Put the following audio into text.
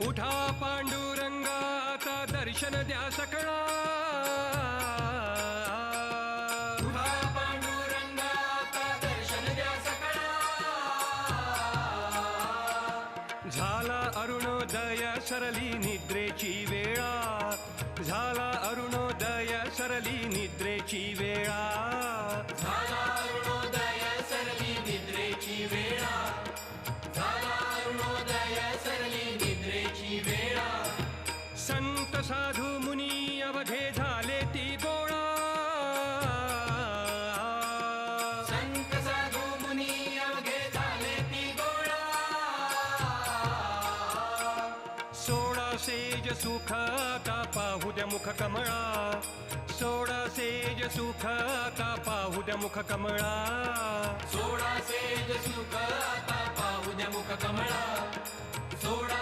उठा पांडुरंगा आता दर्शन द्या सकळा उठा पांडुरंगा आता दर्शन द्या सकळा झाला अरुणोदय सरली निद्रेची वेळा. झाला अरुणोदय सरली निद्रेची वेळा. झाला अरुणोदय सरली निद्रेची वेळा. झाला अरुणोदय सरली निद्रेची वेळा संत साधू मुनी अवघे झाले ती गोळा. संत साधू मुनी अवघे झाले ती गोळा. सोळा सेज सुख आता पाहू द्या मुख कमळा. सोळा सेज सुख आता पाहू द्या मुख कमळा. सोळा सेज सुख आता पाहू द्या मुख कमळा.